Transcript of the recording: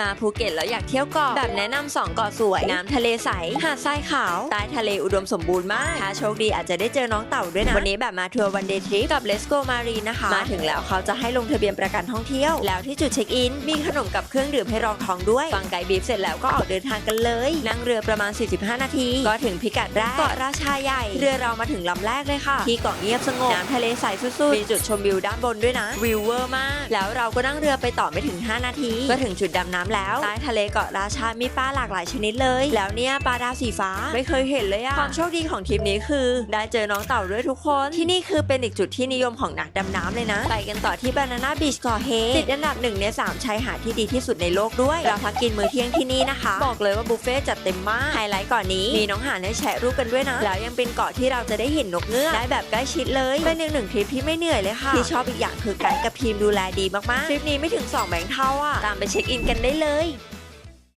มาภูเก็ตแล้วอยากเที่ยวเกาะแบบแนะนำสองเกาะสวย น้ำทะเลใส หาดทรายขาวใต้ทะเลอุดมสมบูรณ์มาก ถ้าโชคดีอาจจะได้เจอน้องเต่าด้วยนะ วันนี้แบบมาทัวร์วันเดย์ทริปกับ Let's Go Marine นะคะ มาถึงแล้วเขาจะให้ลงทะเบียนประกันท่องเที่ยว แล้วที่จุดเช็คอิน มีขนมกับเครื่องดื่มให้รองท้องด้วย ฟังไกด์บีฟเสร็จแล้วก็ออกเดินทางกันเลย นั่งเรือประมาณ 45 นาที ก็ถึงพิกัดแรก เกาะราชาใหญ่ เรือเรามาถึงลำแรกเลยค่ะ ที่เกาะเงียบสงบ น้ำทะเลใสสุดๆ มีจุดชมวิวด้านบนด้วยนะ วิวเวอร์มาก แล้วเราก็นั่งเรือไปต่อไม่ถึง 5 นาที ก็ถึงจุดดำน้ำแล้วใต้ทะเลเกาะราชา มีปลาหลากหลายชนิดเลย แล้วเนี่ยปลาดาวสีฟ้าไม่เคยเห็นเลยอะความโชคดีของทริปนี้คือ ได้เจอน้องเต่าด้วยทุกคน ที่นี่คือเป็นอีกจุดที่นิยมของนักดำน้ำเลยนะ ไปกันต่อที่บานาน่าบีชเกาะเฮติดอันดับหนึ่งในสามชายหาดที่ดีที่สุดในโลกด้วยเราพักกินมื้อเที่ยงที่นี่นะคะ บอกเลยว่าบุฟเฟ่ต์จัดเต็มมากไฮไลท์เก่อนนี้มีน้องหานให้แชะรูปกันด้วยนะแล้วยังเป็นเกาะที่เราจะได้เห็นนกเงือกได้แบบใกล้ชิดเลยเป็นอีกหนึ่งทริปที่ไม่เหนื่อยเลยค่ะที่ชอบอีกอย่างคือไกด์กับทีมดูแลดีมากๆทริปนี้ไม่ถึง2แบงค์เท่าอะตามไปเช็คอินกันได้เลย